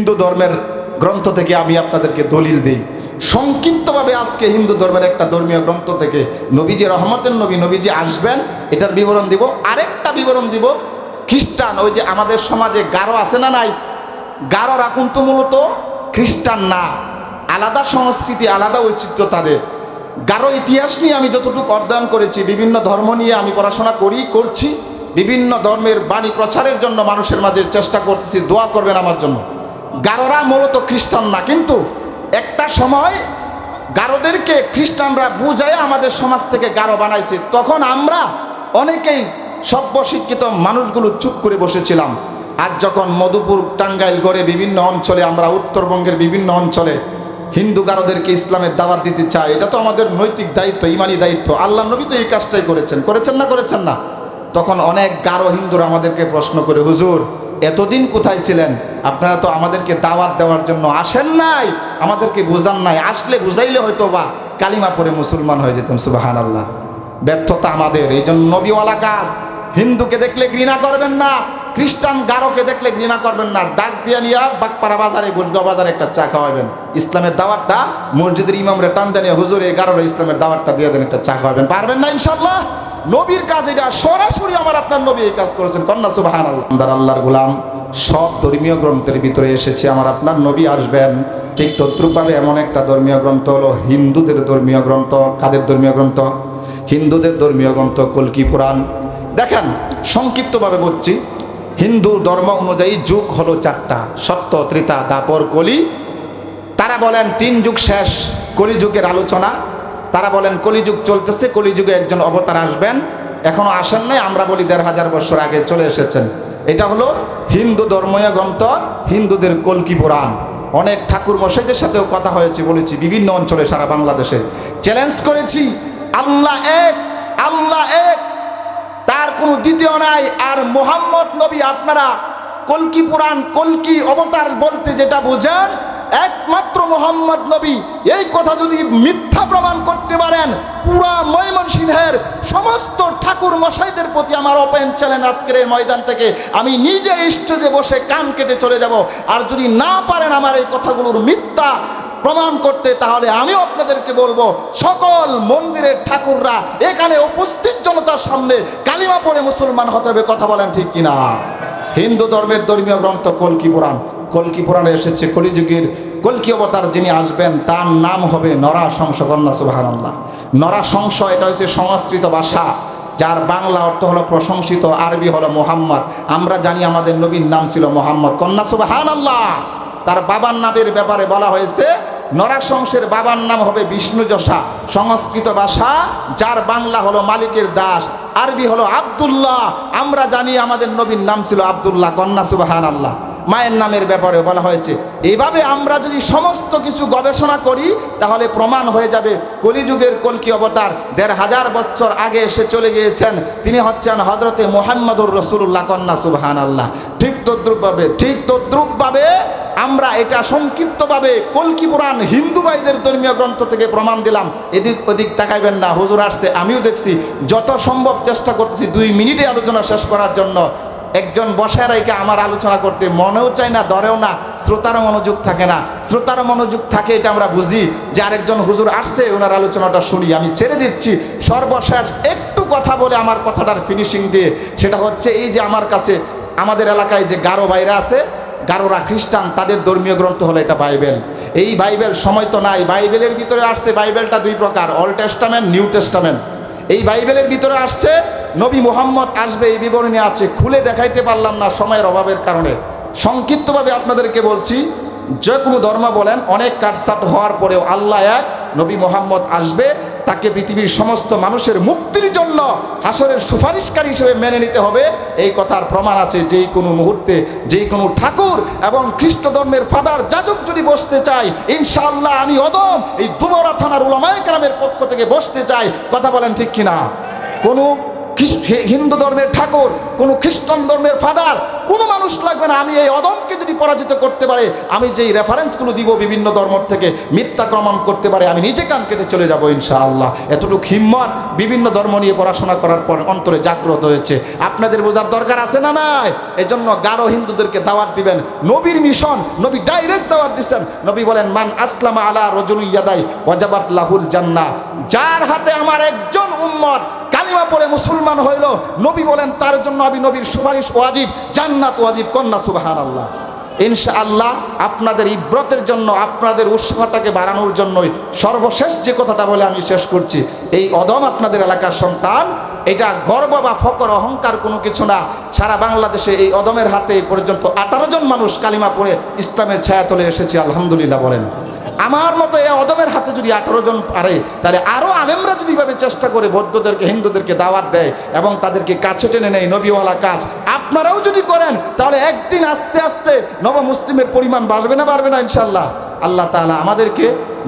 হিন্দু ধর্মের গ্রন্থ থেকে আমি আপনাদেরকে দলিল দিই। সংক্ষিপ্তভাবে আজকে হিন্দু ধর্মের একটা ধর্মীয় গ্রন্থ থেকে নবীজি রহমতের নবী নবীজি আসবেন, এটার বিবরণ দিব। আরেকটা বিবরণ দিব, খ্রিস্টান, ওই যে আমাদের সমাজে গারো আছে না নাই? গারোরা তো মূলত, খ্রিস্টান না। আলাদা সংস্কৃতি, আলাদা ঐচিত্র্য তাদের। গারো ইতিহাস নিয়ে আমি যতটুকু অধ্যয়ন করেছি, বিভিন্ন ধর্ম নিয়ে আমি পড়াশোনা করি, করছি। বিভিন্ন ধর্মের বাণী প্রচারের জন্য মানুষের মাঝে চেষ্টা করতেছি, দোয়া করবেন আমার জন্য। গারোরা মূলত খ্রিস্টান না, কিন্তু একটা সময় গারোদেরকে খ্রিস্টানরা বুঝায় আমাদের সমাজ থেকে গারো বানাইছে। তখন আমরা অনেকেই সভ্য শিক্ষিত মানুষগুলো চুপ করে বসেছিলাম। আজ যখন মধুপুর, টাঙ্গাইল গড়ে বিভিন্ন অঞ্চলে আমরা উত্তরবঙ্গের বিভিন্ন অঞ্চলে হিন্দু গারোদেরকে ইসলামের দাওয়াত দিতে চাই, এটা তো আমাদের নৈতিক দায়িত্ব, ইমানি দায়িত্ব। আল্লাহ নবী তো এই কাজটাই করেছেন করেছেন না করেছেন না। তখন অনেক গারো হিন্দুরা আমাদেরকে প্রশ্ন করে, হুজুর এতদিন কোথায় ছিলেন? আপনারা তো আমাদেরকে দাওয়াত দেওয়ার জন্য আসেন নাই, আমাদেরকে বুঝান নাই। আসলে বুঝাইলে হয়তো বা কালিমা পরে মুসলমান হয়ে যেতাম সুবাহান আল্লাহ ব্যর্থতা আমাদের, এই জন্য নবীওয়ালা কাজ। হিন্দুকে দেখলে ঘৃণা করবেন না, খ্রিস্টান গারোকে দেখলে ঘৃণা করবেন না। ডাক দিয়া নিয়া বাগপাড়া বাজারে গুসগাঁও বাজারে একটা চা খাওয়াবেন। ইসলামের দাওয়াতটা মসজিদের ইমামরে টান দেনিয়া হুজুরে গারোরে ইসলামের দাওয়াতটা দিয়ে দেন, একটা চা খাওয়াবেন। পারবেন না ইনশাল্লাহ নবীর কাজ এটা, সরাসরি আমার আপনার নবী এই কাজ করেছেন। কন্যা সুবাহান আল্লাহ আল্লাহর গুলাম, সব ধর্মীয় গ্রন্থের ভিতরে এসেছে, আমার আপনার নবী আসবেন। ঠিক তদ্রুপভাবে এমন একটা ধর্মীয় গ্রন্থ হলো হিন্দুদের ধর্মীয় গ্রন্থ। কাদের ধর্মীয় গ্রন্থ? হিন্দুদের ধর্মীয় গ্রন্থ কলকি পুরাণ। দেখেন, সংক্ষিপ্তভাবে বলছি, হিন্দু ধর্ম অনুযায়ী যুগ হলো চারটা। সত্য, ত্রিতা দাপর কলি। তারা বলেন, তিন যুগ শেষ। কলিযুগের আলোচনা। তারা বলেন, কলিযুগ চলতেছে, কলিযুগে একজন অবতার আসবেন। এখনও আসেন নাই, আমরা বলি দেড় হাজার বছর আগে চলে এসেছেন। এটা হলো হিন্দু ধর্মীয় গ্রন্থ, হিন্দুদের কলকি পুরাণ। অনেক ঠাকুর মশাইদের সাথেও কথা হয়েছে, বলেছি, বিভিন্ন অঞ্চলে, সারা বাংলাদেশে। চ্যালেঞ্জ করেছি, আল্লাহ এক আল্লাহ এক, তার কোনো দ্বিতীয় নাই। আর মোহাম্মদ নবী, আপনারা কলকি পুরাণ, কলকি অবতার বলতে যেটা বোঝেন, একমাত্র মোহাম্মদ নবী। এই কথা যদি মিথ্যা প্রমাণ করতে পারেন, পুরা ময়মনসিংহের সমস্ত ঠাকুর মশাইদের প্রতি আমার ওপেন চ্যালেঞ্জ আজকের এই ময়দান থেকে। আমি নিজে স্টেজে বসে কান কেটে চলে যাব। আর যদি না পারেন আমার এই কথাগুলোর মিথ্যা প্রমাণ করতে, তাহলে আমিও আপনাদেরকে বলব, সকল মন্দিরের ঠাকুররা এখানে উপস্থিত জনতার সামনে কালিমা পড়ে মুসলমান হতে হবে, কথা বলেন ঠিক কিনা। হিন্দু ধর্মের ধর্মীয় গ্রন্থ কলকি পুরাণ। কলকি পুরাণে এসেছে, কলিযুগের কলকি অবতার যিনি আসবেন, তার নাম হবে নরা শংস কন্যা সুবাহান আল্লাহ নরা শংস, এটা হচ্ছে সংস্কৃত ভাষা, যার বাংলা অর্থ হলো প্রশংসিত, আরবি হলো মোহাম্মদ। আমরা জানি আমাদের নবীর নাম ছিল মোহাম্মদ কন্যা সুবাহান আল্লাহ তার বাবার নামের ব্যাপারে বলা হয়েছে নরাশংসের বাবার নাম হবে বিষ্ণু যশা, সংস্কৃত ভাষা, যার বাংলা হলো মালিকের দাস, আরবি হলো আব্দুল্লাহ। আমরা জানি আমাদের নবীর নাম ছিল আবদুল্লাহ কন্যা সুবাহান আল্লাহ মায়ের নামের ব্যাপারে বলা হয়েছে। এইভাবে আমরা যদি সমস্ত কিছু গবেষণা করি, তাহলে প্রমাণ হয়ে যাবে কলিযুগের কলকি অবতার। দেড় হাজার বছর আগে এসে চলে গিয়েছেন, তিনি হচ্ছেন হজরতে মোহাম্মদুর রসুল্লাহ কন্যা সুবহান আল্লাহ ঠিক তদ্রুপভাবে ঠিক তদ্রুপভাবে আমরা এটা সংক্ষিপ্তভাবে কলকি পুরাণ হিন্দু ভাইদের ধর্মীয় গ্রন্থ থেকে প্রমাণ দিলাম। এদিক ওদিক তাকাইবেন না, হুজুর আসছে, আমিও দেখছি। যত সম্ভব চেষ্টা করতেছি দুই মিনিটে আলোচনা শেষ করার জন্য। একজন বসায় রেখে আমার আলোচনা করতে মনেও চায় না, ধরেও না শ্রোতারও মনোযোগ থাকে না। শ্রোতারও মনোযোগ থাকে এটা আমরা বুঝি, যে আরেকজন হুজুর আসছে ওনার আলোচনাটা শুনি, আমি ছেড়ে দিচ্ছি। সর্বশেষ একটু কথা বলে আমার কথাটার ফিনিশিং দিয়ে, সেটা হচ্ছে এই যে আমার কাছে, আমাদের এলাকায় যে গারো বাইরে আছে, গারোরা খ্রিস্টান, তাদের ধর্মীয় গ্রন্থ হলো এটা বাইবেল। এই বাইবেল সময় তো নাই, বাইবেলের ভিতরে আসছে বাইবেলটা দুই প্রকার অল টেস্টামেন্ট, নিউ টেস্টামেন্ট। এই বাইবেলের ভিতরে আসছে নবী মোহাম্মদ আসবে, এই বিবরণী আছে, খুলে দেখাইতে পারলাম না সময়ের অভাবের কারণে। সংক্ষিপ্তভাবে আপনাদেরকে বলছি, যে কোনো ধর্ম বলেন, অনেক কাটসাট হওয়ার পরেও আল্লাহ এক, নবী মোহাম্মদ আসবে, তাকে পৃথিবীর সমস্ত মানুষের মুক্তির জন্য হাসরের সুপারিশকারী হিসেবে মেনে নিতে হবে। এই কথার প্রমাণ আছে, যেই কোনো মুহূর্তে, যেই কোনো ঠাকুর এবং খ্রিস্ট ধর্মের ফাদার যাজক যদি বসতে চাই ইনশাআল্লাহ আমি অদম এই দুবরা থানার উলামায় গ্রামের পক্ষ থেকে বসতে চাই। কথা বলেন ঠিক কিনা? কোনো হিন্দু ধর্মের ঠাকুর, কোনো খ্রিস্টান ধর্মের ফাদার, কোনো মানুষ লাগবে না। আমি এই অদমকে যদি পরাজিত করতে পারে, আমি যেই রেফারেন্সগুলো দিব বিভিন্ন ধর্ম থেকে মিথ্যা প্রমাণ করতে পারে, আমি নিজে কান কেটে চলে যাব ইনশাআল্লাহ। এতটুকু হিম্মত বিভিন্ন ধর্ম নিয়ে পড়াশোনা করার পর অন্তরে জাগ্রত হয়েছে। আপনাদের বোঝার দরকার আছে না নাই? এজন্য গারো হিন্দুদেরকে দাওয়াত দিবেন। নবীর মিশন, নবী ডাইরেক্ট দাওয়াত দিচ্ছেন। নবী বলেন, মান আসলামা আলা রজনু ইয়াদাই ওয়াজাবাত লাহুল জান্নাহ। যার হাতে আমার একজন উম্মত পড়ে মুসলমান হইল, নবী বলেন, তার জন্য আমি নবীর সুপারিশ ওয়াজিব, জান্নাত ওয়াজিব কন্যা, সুবহানাল্লাহ। ইনশাআল্লাহ আপনাদের ইব্রতের জন্য, আপনাদের উৎসাহটাকে বাড়ানোর জন্যই সর্বশেষ যে কথাটা বলে আমি শেষ করছি, এই অদম আপনাদের এলাকার সন্তান, এটা গর্ব বা ফকর, অহংকার কোনো কিছু না। সারা বাংলাদেশে এই অদমের হাতে পর্যন্ত আঠারো জন মানুষ কালিমা পড়ে ইসলামের ছায়া তলে এসেছে, আলহামদুলিল্লাহ বলেন। আমার মতো এই অদমের হাতে যদি আঠারো জন পারে, তাহলে আরও আলেমরা যদি এভাবে চেষ্টা করে বৌদ্ধদেরকে, হিন্দুদেরকে দাওয়াত দেয় এবং তাদেরকে কাছে টেনে নেয়, নবীওয়ালা কাজ, আপনারাও যদি করেন, তাহলে একদিন আস্তে আস্তে নব মুসলিমের পরিমাণ বাড়বে না বাড়বে না ইনশাল্লাহ আল্লাহ তালা আমাদেরকে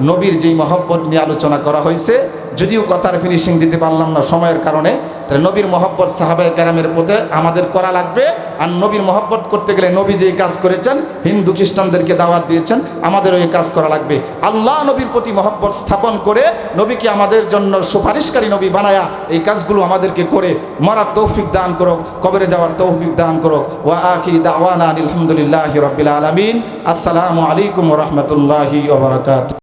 নবীর যেই মহব্বত নিয়ে আলোচনা করা হয়েছে যদিও কথার ফিনিশিং দিতে পারলাম না সময়ের কারণে, তাহলে নবীর মহব্বত সাহাবায় কারামের পথে আমাদের করা লাগবে। আর নবীর মহব্বত করতে গেলে নবী যেই কাজ করেছেন, হিন্দু খ্রিস্টানদেরকে দাওয়াত দিয়েছেন, আমাদেরও এই কাজ করা লাগবে। আল্লাহ নবীর প্রতি মহব্বত স্থাপন করে নবীকে আমাদের জন্য সুপারিশকারী নবী বানায়া এই কাজগুলো আমাদেরকে করে। মরার তৌফিক দান করো কবরে যাওয়ার তৌফিক দান করো ওয়া আখিরি দাওয়ানা আলহামদুলিল্লাহি রাব্বিল আলামিন। আসসালামু আলাইকুম রাহমাতুল্লাহি ওয়া বারাকাতুহু।